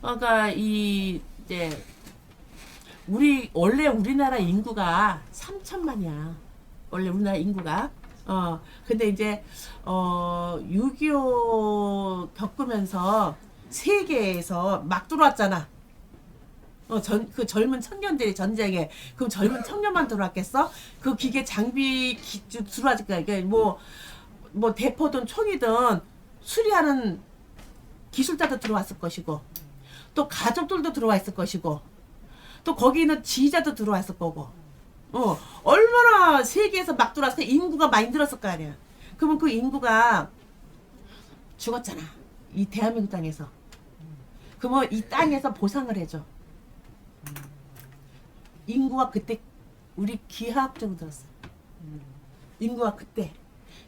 그러니까 이 이제 우리 원래 우리나라 인구가 3천만이야. 원래 우리나라 인구가 어 근데 이제 어6.25 겪으면서 세계에서 막 들어왔잖아. 어, 전, 그 젊은 청년들이 전쟁에, 그럼 젊은 청년만 들어왔겠어? 그 기계 장비 기주 들어왔을 거야. 이게 뭐, 뭐 대포든 총이든 수리하는 기술자도 들어왔을 것이고, 또 가족들도 들어와 있을 것이고, 또 거기 있는 지휘자도 들어왔을 거고, 어, 얼마나 세계에서 막 들어왔을 때 인구가 많이 늘었을 거 아니야. 그러면 그 인구가 죽었잖아. 이 대한민국 땅에서. 그러면 이 땅에서 보상을 해줘. 인구가 그때 우리 기하학적으로 들었어. 인구가 그때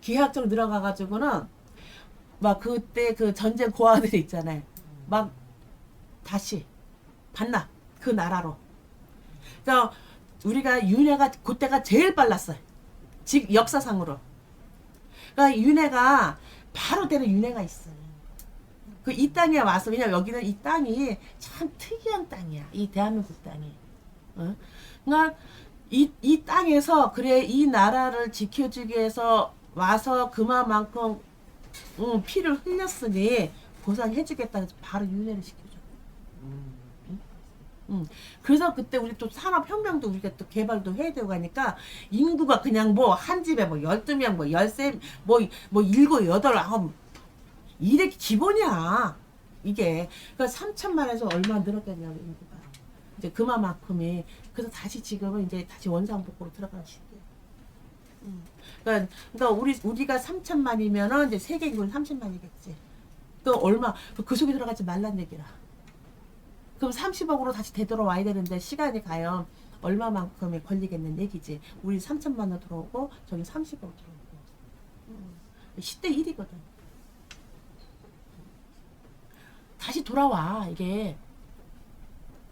기하학적으로 들어가가지고는 막 그때 그 전쟁 고아들이 있잖아요. 막 다시 반납 그 나라로. 그래서 우리가 윤회가 그때가 제일 빨랐어요. 즉 역사상으로. 그러니까 윤회가 바로 되는 윤회가 있어요. 그 이 땅에 와서 그냥 여기는 이 땅이 참 특이한 땅이야. 이 대한민국 땅이. 어? 그러니까 이, 이 땅에서 그래 이 나라를 지켜주기 위해서 와서 그만큼 응, 피를 흘렸으니 보상해주겠다 해서 바로 윤회를 시켜 줘. 응. 그래서 그때 우리 또 산업혁명도 우리가 또 개발도 해야 되고 하니까 인구가 그냥 뭐 한 집에 뭐 열두 명, 뭐 열세, 뭐, 뭐 일곱, 여덟, 아홉 이래 기본이야. 이게. 그러니까 3천만 에서 얼마 늘었겠냐고, 인구가. 이제 그만큼이. 그래서 다시 지금은 이제 다시 원상복구로 들어가는 시기예요. 음. 그러니까, 그러니까 우리, 우리가 3천만이면은 이제 세계 인구는 30만이겠지. 그 얼마, 그 속에 들어가지 말란 얘기라. 그럼 30억으로 다시 되돌아와야 되는데 시간이 과연 얼마만큼이 걸리겠는 얘기지. 우리 3천만 원 들어오고 저기 30억 들어오고. 음. 10대 1이거든. 다시 돌아와 이게.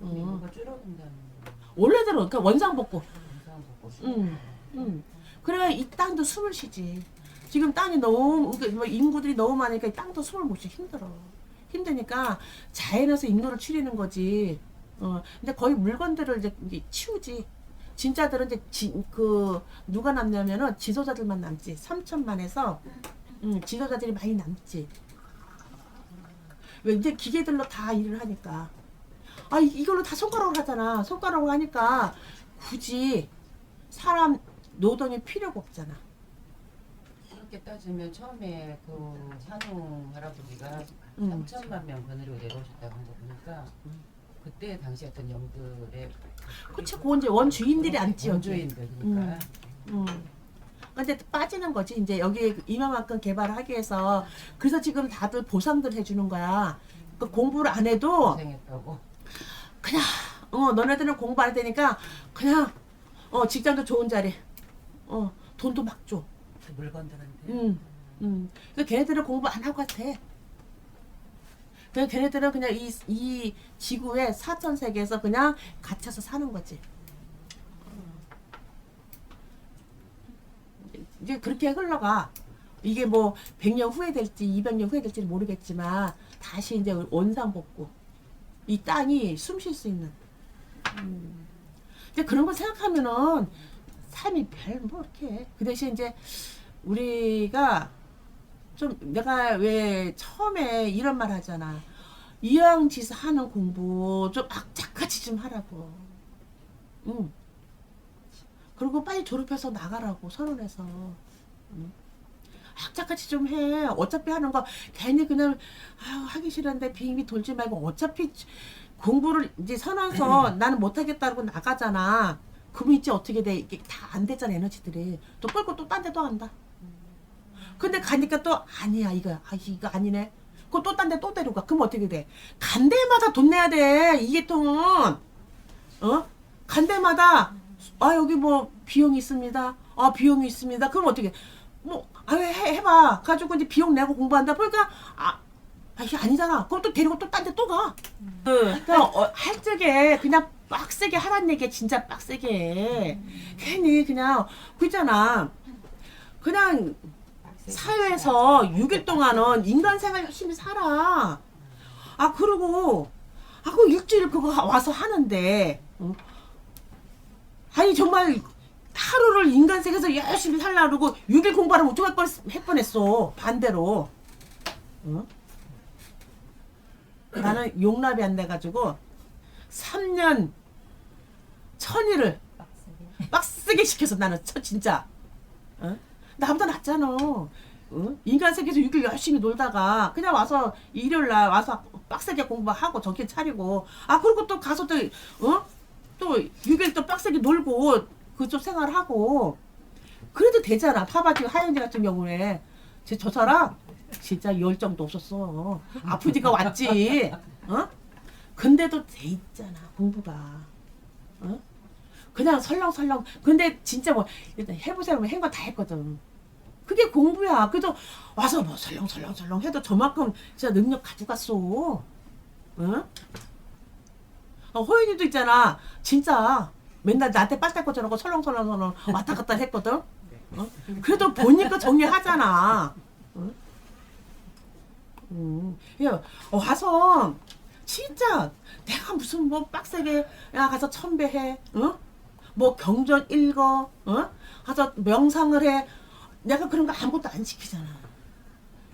음. 원래대로 그러니까 원상복구. 음, 음. 그래야 이 땅도 숨을 쉬지. 지금 땅이 너무 그러니까 뭐 인구들이 너무 많으니까 이 땅도 숨을 못 쉬 힘들어. 힘드니까 자연에서 인구를 추리는 거지. 어, 근데 거의 물건들을 이제 치우지. 진짜들은 이제 지, 그 누가 남냐면은 지도자들만 남지. 3천만에서 음, 지도자들이 많이 남지. 왜 이제 기계들로 다 일을 하니까. 아 이- 이걸로 다 손가락으로 하잖아. 손가락으로 하니까 굳이 사람 노동이 필요가 없잖아. 그렇게 따지면 처음에 그 산후 할아버지가 음. 3천만 명 거느리고 내려오셨다고 한 거 보니까 그때 당시 어떤 영들의 그치, 그 이제 원 주인들이 앉지, 여기. 원주인들 그러니까 음. 근데 빠지는 거지. 이제 여기 이만큼 개발을 하기 위해서. 그래서 지금 다들 보상들 해주는 거야. 그 공부를 안 해도 고생했다고 그냥, 어, 너네들은 공부 안 되니까 그냥, 어, 직장도 좋은 자리. 어, 돈도 막 줘. 그 물건들한테 음, 음. 그래서 걔네들은 공부 안 하고 같아. 그냥 걔네들은 그냥 이, 이 지구의 사천 세계에서 그냥 갇혀서 사는 거지. 이제 그렇게 흘러가. 이게 뭐 100년 후에 될지 200년 후에 될지 모르겠지만 다시 이제 원상 복구. 이 땅이 숨 쉴 수 있는. 음. 이제 그런 거 생각하면은 삶이 별뭐 이렇게 그 대신 이제 우리가 좀 내가 왜 처음에 이런 말 하잖아. 이왕지서 하는 공부 좀 악착같이 좀 하라고. 응. 그리고 빨리 졸업해서 나가라고 선언해서. 응. 악착같이 좀 해. 어차피 하는 거 괜히 그냥 아유, 하기 싫은데 빙빙 돌지 말고 어차피 공부를 이제 선언서 나는 못하겠다고 나가잖아. 그럼 이제 어떻게 돼? 이게 다 안 되잖아 에너지들이. 또 끌고 또 딴데또 간다. 근데 가니까 또 아니야 이거 아 이거 아니네. 그거 또 딴 데 또 데리고 가. 그럼 어떻게 돼? 간 데마다 돈 내야 돼. 이게 통은 어? 간 데마다 아 여기 뭐 비용이 있습니다. 아 비용이 있습니다. 그럼 어떻게? 뭐아 해 해봐. 가지고 이제 비용 내고 공부한다. 보니까 아. 아, 이게 아니잖아. 그럼 또 데리고 또 딴 데 또 가. 그러니까 어, 할 적에 그냥 빡세게 하란 얘기 진짜 빡세게 해. 괜히 그냥 그잖아. 그냥 사회에서 6일 동안은 인간 생활 열심히 살아. 아 그리고 아, 그 일주일 그거 와서 하는데, 응? 아니, 정말 하루를 인간 세계에서 열심히 살라 그러고 6일 공부하면 어떡할 뻔, 할 뻔했어. 반대로. 응? 나는 용납이 안 돼가지고 3년 천일을 빡세게. 시켜서 나는 저 진짜 어? 나보다 낫잖아 어? 인간 세계에서 6일 열심히 놀다가 그냥 와서 일요일 날 와서 빡세게 공부하고 정신 차리고 아 그리고 또 가서 또 어? 또 6일 또 빡세게 놀고 그쪽 생활하고 그래도 되잖아 봐봐 지금 하연이 같은 경우에 제 저 사람 진짜 열정도 없었어 아프지가 왔지 어? 근데도 돼 있잖아 공부가 어? 그냥 설렁설렁. 근데 진짜 뭐 일단 해보세요. 하면 한거 다 했거든. 그게 공부야. 그래도 와서 뭐 설렁설렁설렁 해도 저만큼 진짜 능력 가지고 갔어. 응? 어, 호연이도 있잖아. 진짜 맨날 나한테 빨대 꽂아놓고 설렁설렁설렁 왔다 갔다 했거든. 어? 그래도 보니까 정리하잖아. 응? 음. 야, 와서 진짜 내가 무슨 뭐 빡세게 야 가서 천배해, 어? 뭐 경전 읽어, 어? 가서 명상을 해. 내가 그런 거 아무것도 안 시키잖아.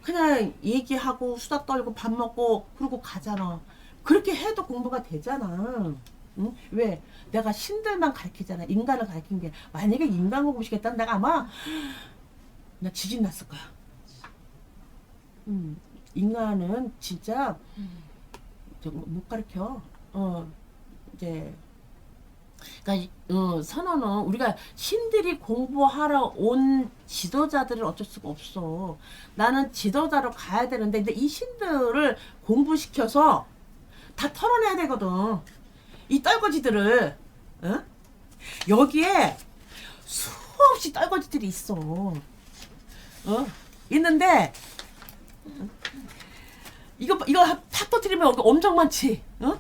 그냥 얘기하고 수다 떨고 밥 먹고 그러고 가잖아. 그렇게 해도 공부가 되잖아. 응? 왜? 내가 신들만 가르치잖아. 인간을 가르친 게. 만약에 인간 공부 시켰다면 내가 아마 나 지진 났을 거야. 음, 인간은 진짜 저못 가르쳐. 어, 이제, 그러니까 어, 선언은 우리가 신들이 공부하러 온 지도자들을 어쩔 수가 없어. 나는 지도자로 가야 되는데, 근데 이 신들을 공부시켜서 다 털어내야 되거든. 이 떨거지들을, 어? 여기에 수없이 떨거지들이 있어. 어? 있는데, 이거 이거 팍 터트리면 여기 엄청 많지. 어?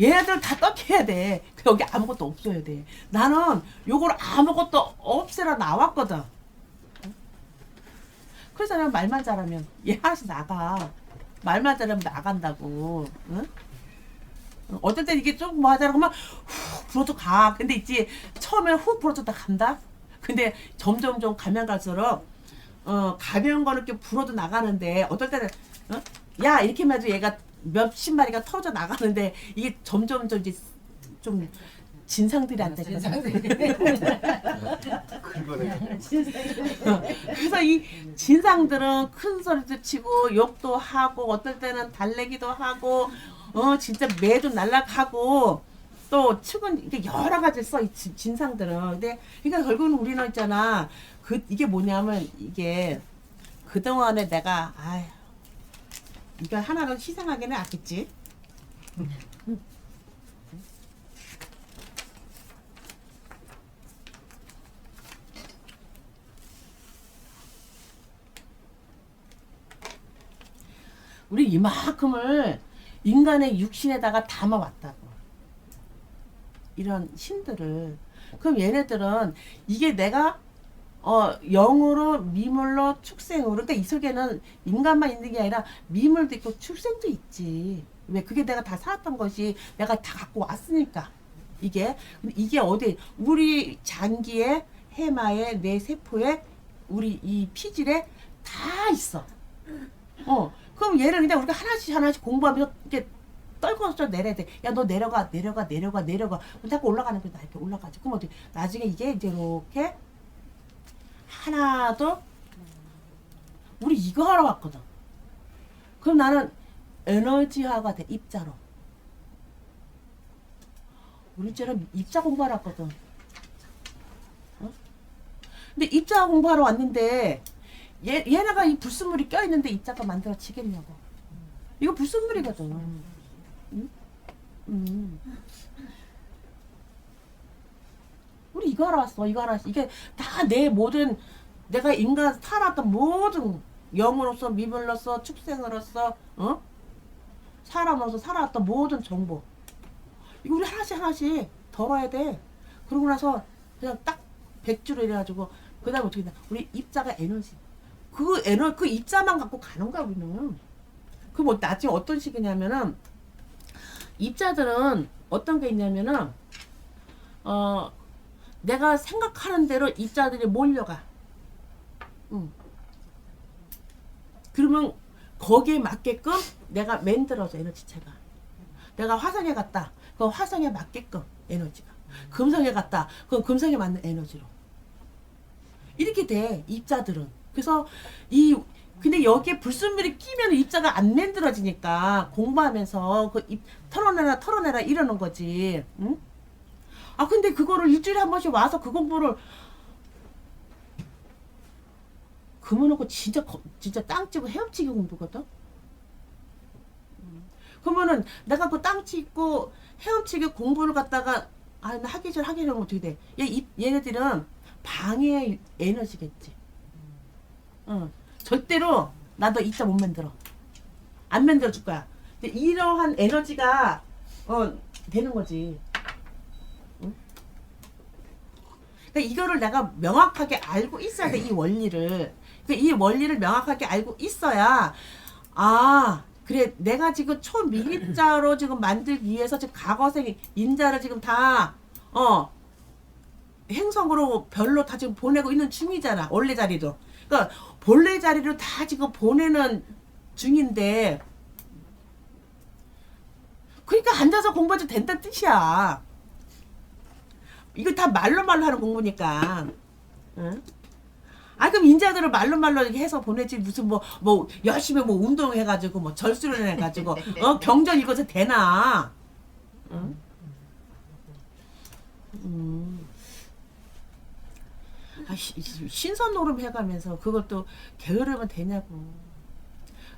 얘네들 다 떡해야 돼. 그 여기 아무것도 없어야 돼. 나는 요걸 아무것도 없애라 나왔거든. 그래서 내가 말만 잘하면 얘 하나씩 나가. 말만 잘하면 나간다고. 응? 어떨 때 이게 좀뭐 하자 그러면 후 불어도 가. 근데 있지 처음에 후 불어도 다 간다. 근데 점점 좀 가면 갈수록 어 가벼운 거는 이렇게 불어도 나가는데 어떨 때는 어? 야 이렇게 해도 얘가 몇십 마리가 터져 나가는데 이게 점점 좀 이제 좀 진상들이 안 되거든. 그거는 그래서 이 진상들은 큰 소리도 치고 욕도 하고 어떨 때는 달래기도 하고 어 진짜 매도 날락하고 또 측은 이게 여러 가지 써 이 진- 진상들은. 근데 그러니까 결국은 우리는 있잖아. 그 이게 뭐냐면 이게 그 동안에 내가 아 휴 이거 하나를 희생하기는 아겠지 우리 이만큼을 인간의 육신에다가 담아왔다고. 이런 신들을. 그럼 얘네들은 이게 내가 어 영으로 미물로 축생으로 그러니까 이 속에는 인간만 있는 게 아니라 미물도 있고 축생도 있지. 왜 그게 내가 다 살았던 것이 내가 다 갖고 왔으니까 이게 이게 어디 우리 장기에 해마에 내 세포에 우리 이 피질에 다 있어. 어. 그럼 얘를 그냥 우리가 하나씩 하나씩 공부하면서 이렇게 떨궈서 내려야 돼. 야, 너 내려가, 내려가, 내려가, 내려가. 자꾸 올라가는 거다. 이렇게 올라가지. 그럼 어떻게, 나중에 이게 이제 이렇게 하나도 우리 이거 하러 왔거든. 그럼 나는 에너지화가 돼, 입자로. 우리처럼 입자 공부하러 왔거든. 어? 근데 입자 공부하러 왔는데 얘, 얘네가 이 불순물이 껴 있는데 입자가 만들어지겠냐고. 이거 불순물이거든. 응? 음. 하러 왔어. 이거 왔어. 이게 다 내 모든 내가 인간 살았던 모든 영으로서 미물로서 축생으로서 어? 사람으로서 살아왔던 모든 정보. 이거 우리 하나씩 하나씩 덜어야 돼. 그러고 나서 그냥 딱 백주로 이래가지고 그 다음 어떻게 돼? 우리 입자가 에너지. 그 에너 그 입자만 갖고 가는 거야 우리는. 그뭐 나중에 어떤 식이냐면은 입자들은 어떤 게 있냐면은 어 내가 생각하는 대로 입자들이 몰려가. 응. 그러면 거기에 맞게끔 내가 만들어져 에너지체가. 내가 화성에 갔다. 그럼 화성에 맞게끔 에너지가. 금성에 갔다. 그럼 금성에 맞는 에너지로. 이렇게 돼 입자들은. 그래서 이 근데 여기에 불순물이 끼면 입자가 안 만들어지니까 공부하면서 그 입 털어내라 털어내라 이러는 거지. 응? 아 근데 그거를 일주일에 한 번씩 와서 그 공부를 그러놓고 진짜 거- 진짜 땅집고 헤엄치기 공부거든. 음. 그러면은 내가 그 땅집고 헤엄치기 공부를 갖다가 아 나 하기 전 하기 전 어떻게 돼? 얘 입- 얘네들은 방해 에너지겠지. 응. 절대로 나도 이자 못 만들어. 안 만들어 줄 거야. 이러한 에너지가 어 되는 거지. 응? 그러니까 이거를 내가 명확하게 알고 있어야 돼 이 원리를. 그러니까 이 원리를 명확하게 알고 있어야 아 그래 내가 지금 초미립자로 지금 만들기 위해서 지금 과거생 인자를 지금 다 어 행성으로 별로 다 지금 보내고 있는 중이잖아 원래 자리도 그러니까 본래 자리로 다 지금 보내는 중인데 그러니까 앉아서 공부해도 된다는 뜻이야 이거 다 말로 말로 하는 공부니까 응? 아 그럼 인자들을 말로 말로 이렇게 해서 보내지 무슨 뭐 뭐 열심히 뭐 운동해가지고 뭐 절수련 해가지고 어 경전 이것에 되나 응? 음. 아, 시- 신선 노름 해가면서 그것도 게으르면 되냐고.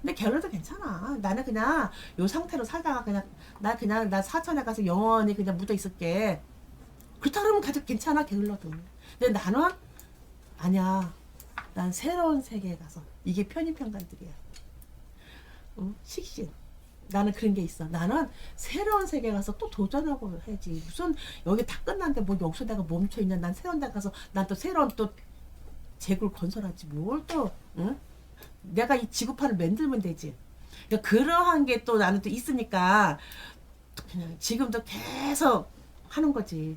근데 게을러도 괜찮아. 나는 그냥 요 상태로 살다가 그냥 나 그냥 나 사천에 가서 영원히 그냥 묻어 있을게. 그렇다 그러면 가장 괜찮아 게을러도. 근데 나는 아니야. 난 새로운 세계에 가서 이게 편입편관들이야. 응? 식신. 나는 그런 게 있어. 나는 새로운 세계 가서 또 도전하고 해야지. 무슨 여기 다 끝났는데 뭐 여기서 내가 멈춰 있냐? 난 새로운 데 가서 난 또 새로운 또 제국을 건설하지. 뭘 또? 응? 내가 이 지구판을 만들면 되지. 그러니까 그러한 게 또 나는 또 있으니까 그냥 지금도 계속 하는 거지.